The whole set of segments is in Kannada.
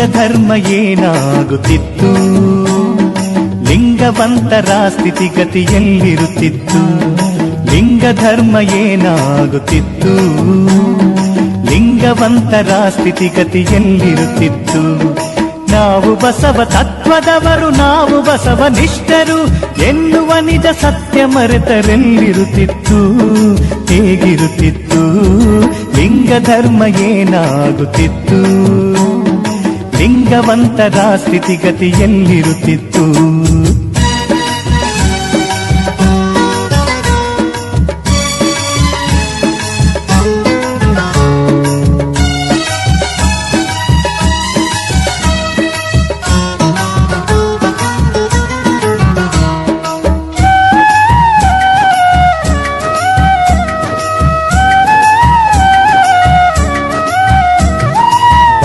ಲಿಂಗ ಧರ್ಮ ಏನಾಗುತ್ತಿತ್ತು? ಲಿಂಗವಂತರ ಸ್ಥಿತಿಗತಿಯಲ್ಲಿರುತ್ತಿತ್ತು ಲಿಂಗ ಧರ್ಮ ಏನಾಗುತ್ತಿತ್ತು? ಲಿಂಗವಂತರ ಸ್ಥಿತಿಗತಿಯಲ್ಲಿರುತ್ತಿತ್ತು ನಾವು ಬಸವ ತತ್ವದವರು, ನಾವು ಬಸವ ನಿಷ್ಠರು, ಎನ್ನುವ ನಿಜ ಸತ್ಯ ಮರೆತರೆಲ್ಲಿರುತ್ತಿತ್ತು? ಹೇಗಿರುತ್ತಿತ್ತು? ಲಿಂಗ ಧರ್ಮ ಏನಾಗುತ್ತಿತ್ತು? ಲಿಂಗವಂತರ ಸ್ಥಿತಿಗತಿಯಲ್ಲಿರುತ್ತಿತ್ತು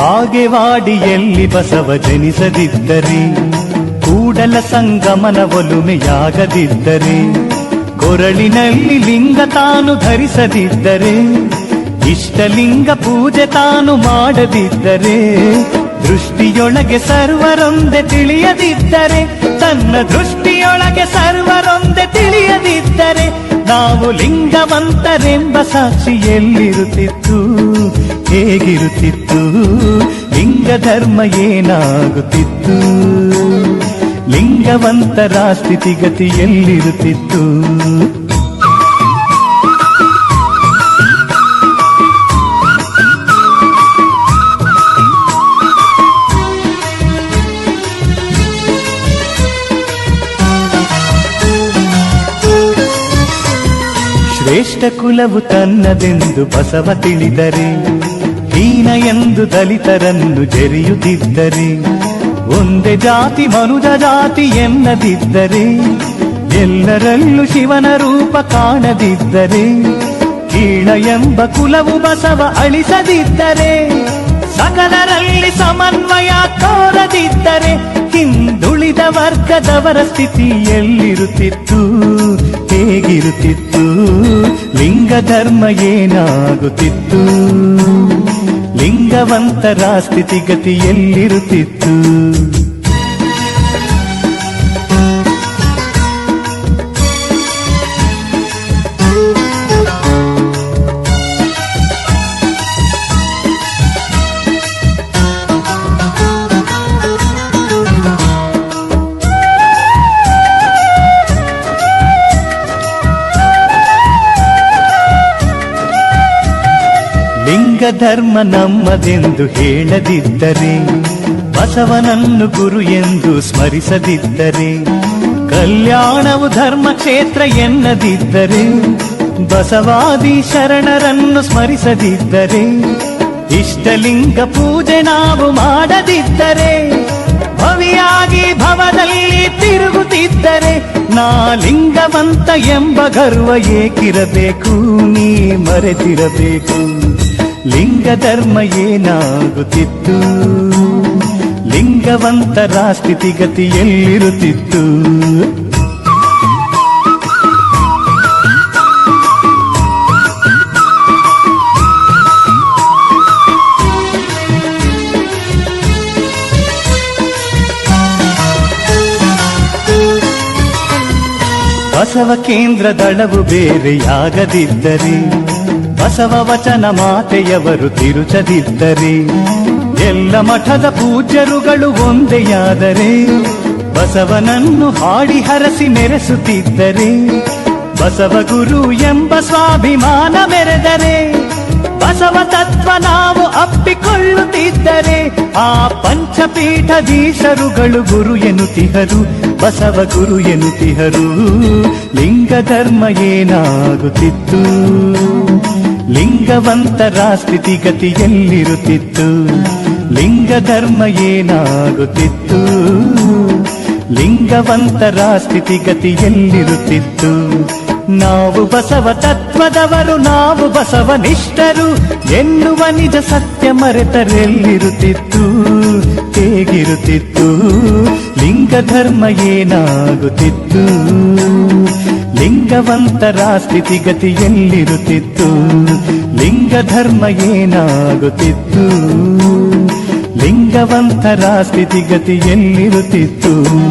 ಬಾಗೆವಾಡಿಯಲ್ಲಿ ಬಸವ ಜನಿಸದಿದ್ದರೆ, ಕೂಡಲ ಸಂಗಮನ ಒಲುಮೆಯಾಗದಿದ್ದರೆ, ಕೊರಳಿನಲ್ಲಿ ಲಿಂಗ ತಾನು ಧರಿಸದಿದ್ದರೆ, ಇಷ್ಟಲಿಂಗ ಪೂಜೆ ತಾನು ಮಾಡದಿದ್ದರೆ, ದೃಷ್ಟಿಯೊಳಗೆ ಸರ್ವರೊಂದೆ ತಿಳಿಯದಿದ್ದರೆ ತನ್ನ ದೃಷ್ಟಿಯೊಳಗೆ ಸರ್ವರೊಂದೆ ತಿಳಿಯದಿದ್ದರೆ ನಾವು ಲಿಂಗವಂತರೆಂಬ ಸಾಕ್ಷಿ ಎಲ್ಲಿರುತ್ತಿತ್ತು? ಹೇಗಿರುತ್ತಿತ್ತು? ಲಿಂಗ ಧರ್ಮ ಏನಾಗುತ್ತಿತ್ತು? ಲಿಂಗವಂತರ ಸ್ಥಿತಿಗತಿ ಎಲ್ಲಿರುತ್ತಿತ್ತು? ಕುಲವು ತನ್ನದೆಂದು ಬಸವ ತಿಳಿದರೆ, ಹೀನ ಎಂದು ದಲಿತರನ್ನು ಜರಿಯುತ್ತಿದ್ದರೆ, ಒಂದೇ ಜಾತಿ ಮನುಜ ಜಾತಿ ಎನ್ನದಿದ್ದರೆ, ಎಲ್ಲರಲ್ಲೂ ಶಿವನ ರೂಪ ಕಾಣದಿದ್ದರೆ ಕೀಳ ಎಂಬ ಕುಲವು ಬಸವ ಅಳಿಸದಿದ್ದರೆ, ಸಕಲರಲ್ಲಿ ಸಮನ್ವಯ ತೋರದಿದ್ದರೆ ಹಿಂದುಳಿದ ವರ್ಗದವರ ಸ್ಥಿತಿ ಎಲ್ಲಿರುತ್ತಿತ್ತು, ಹೇಗಿರುತ್ತಿತ್ತು? ಲಿಂಗ ಧರ್ಮ ಏನಾಗುತ್ತಿತ್ತು? ಲಿಂಗವಂತರ ಸ್ಥಿತಿಗತಿ ಲಿಂಗ ಧರ್ಮ ನಮ್ಮದೆಂದು ಹೇಳದಿದ್ದರೆ, ಬಸವನನ್ನು ಗುರು ಎಂದು ಸ್ಮರಿಸದಿದ್ದರೆ, ಕಲ್ಯಾಣವು ಧರ್ಮ ಕ್ಷೇತ್ರ ಎನ್ನದಿದ್ದರೆ, ಬಸವಾದಿ ಶರಣರನ್ನು ಸ್ಮರಿಸದಿದ್ದರೆ, ಇಷ್ಟಲಿಂಗ ಪೂಜೆ ನಾವು ಮಾಡದಿದ್ದರೆ ನಾ ಲಿಂಗವಂತ ಎಂಬ ಗರ್ವ ಏಕಿರಬೇಕು ನೀ ಮರೆತಿರಬೇಕು. ಲಿಂಗ ಧರ್ಮ ಏನಾಗುತ್ತಿತ್ತು? ಲಿಂಗವಂತರ ಸ್ಥಿತಿಗತಿ ಬಸವ ಕೇಂದ್ರ ದಳವು ಬೇರೆಯಾಗದಿದ್ದರೆ, ಬಸವ ವಚನ ಮಾತೆಯವರು ತಿರುಚದಿದ್ದರೆ, ಎಲ್ಲ ಮಠದ ಪೂಜ್ಯರುಗಳು ಒಂದೆಯಾದರೆ, ಬಸವನನ್ನು ಹಾಡಿ ಹರಸಿ ಮೆರೆಸುತ್ತಿದ್ದರೆ ಬಸವ ಗುರು ಎಂಬ ಸ್ವಾಭಿಮಾನ ಮೆರೆದರೆ, ಬಸವ ತತ್ವ ನಾವು ಅಪ್ಪಿಕೊಳ್ಳುತ್ತಿದ್ದರೆ, ಆ ಪಂಚಪೀಠಧೀಶರುಗಳು ಗುರು ಎನ್ನುತ್ತಿಹರು ಬಸವ ಗುರು ಎನ್ನುತ್ತಿಹರು. ಲಿಂಗ ಧರ್ಮ ಏನಾಗುತ್ತಿತ್ತು? ಲಿಂಗವಂತರ ಸ್ಥಿತಿಗತಿಯಲ್ಲಿರುತ್ತಿತ್ತು ಲಿಂಗ ಧರ್ಮ ಏನಾಗುತ್ತಿತ್ತು? ಲಿಂಗವಂತರ ಸ್ಥಿತಿಗತಿ ಎಲ್ಲಿರುತ್ತಿತ್ತು ನಾವು ಬಸವ ತತ್ವದವರು, ನಾವು ಬಸವನಿಷ್ಠರು ಎನ್ನುವ ನಿಜ ಸತ್ಯ ಮರೆತರೆಲ್ಲಿರುತ್ತಿತ್ತು, ಹೇಗಿರುತ್ತಿತ್ತು? ಲಿಂಗ ಧರ್ಮ ಏನಾಗುತ್ತಿತ್ತು? ಲಿಂಗವಂತರ ಸ್ಥಿತಿಗತಿ ಎಲ್ಲಿರುತ್ತಿತ್ತು? ಲಿಂಗ ಧರ್ಮ ಏನಾಗುತ್ತಿತ್ತು? ಲಿಂಗ ಲಿಂಗವಂತರ ಸ್ಥಿತಿಗತಿ ಎಲ್ಲಿರುತ್ತಿತ್ತು?